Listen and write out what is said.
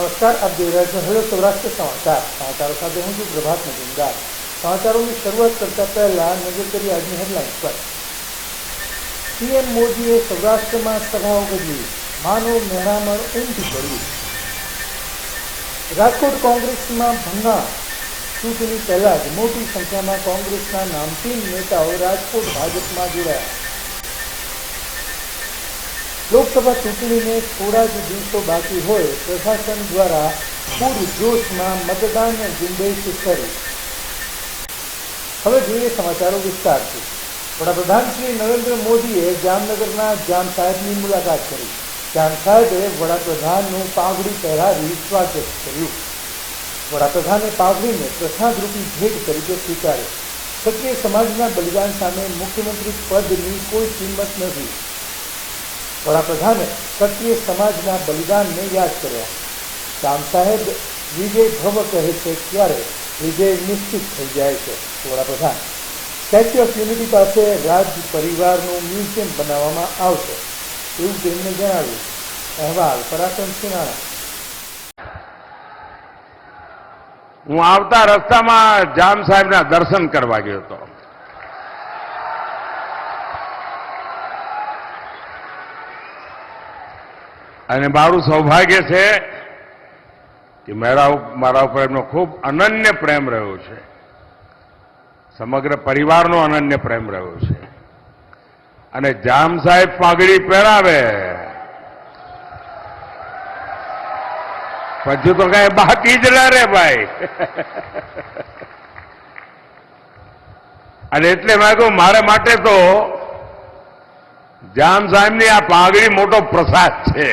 નમસ્કાર આપ જોઈ રહ્યા છો હેલો સૌરાષ્ટ્ર સમાચાર સમાચારો સાથે હું છું પ્રભાત મજુમદાર સમાચારોની શરૂઆત કરતા પહેલા નજર કરી આજની હેડલાઇન્સ પર પીએમ મોદીએ સૌરાષ્ટ્રમાં સભાઓ કરી માનવ મહેરામણ ઊંધી કર્યું રાજકોટ કોંગ્રેસમાં ભંગા ચૂંટણી પહેલા જ મોટી સંખ્યામાં કોંગ્રેસના નામચીન નેતાઓ રાજકોટ ભાજપમાં જોડાયા લોકસભા ચૂંટણીને થોડા જ દિવસો બાકી હોય, પ્રશાસન દ્વારા પૂરજોશમાં મતદાન ઝુંબેશ શરૂ. હવે જોઈએ સમાચારો વિસ્તારથી. વડાપ્રધાન શ્રી નરેન્દ્ર મોદીએ જામનગરના જામ સાહેબની મુલાકાત કરી. જામ સાહેબે વડાપ્રધાનનું પાઘડી પહેરાવી સ્વાગત કર્યું. વડાપ્રધાને પાઘડીને પ્રસાદરૂપી ભેટ તરીકે સ્વીકારી ક્ષત્રિય સમાજના બલિદાન સામે મુખ્યમંત્રી પદની કોઈ કિંમત નથી. વડાપ્રધાને ક્ષત્રિય સમાજના બલિદાનને યાદ કર્યા. રામ સાહેબ વિજય ભવ કહે છે ત્યારે વિજય નિશ્ચિત થઈ જાય છે, વડાપ્રધાન. સ્ટેચ્યુ ઓફ યુનિટી પાસે રાજ પરિવારનું મ્યુઝિયમ બનાવવામાં આવશે, એવું તેમણે જણાવ્યું. અહેવાલ, પરાક્રમ સિંહાણા હું આવતા રસ્તામાં જામ સાહેબના દર્શન કરવા ગયો હતો. અને મારું સૌભાગ્ય છે કે મારા મારા ઉપર એમનો ખૂબ અનન્ય પ્રેમ રહ્યો છે. સમગ્ર પરિવારનો અનન્ય પ્રેમ રહ્યો છે. અને જામ સાહેબ પાઘડી પહેરાવે. પછી તો કઈ બાકી જ ના રે ભાઈ. અને એટલે મેં કહ્યું મારે માટે તો જામ સાહેબની આ પાઘડી મોટો પ્રસાદ છે.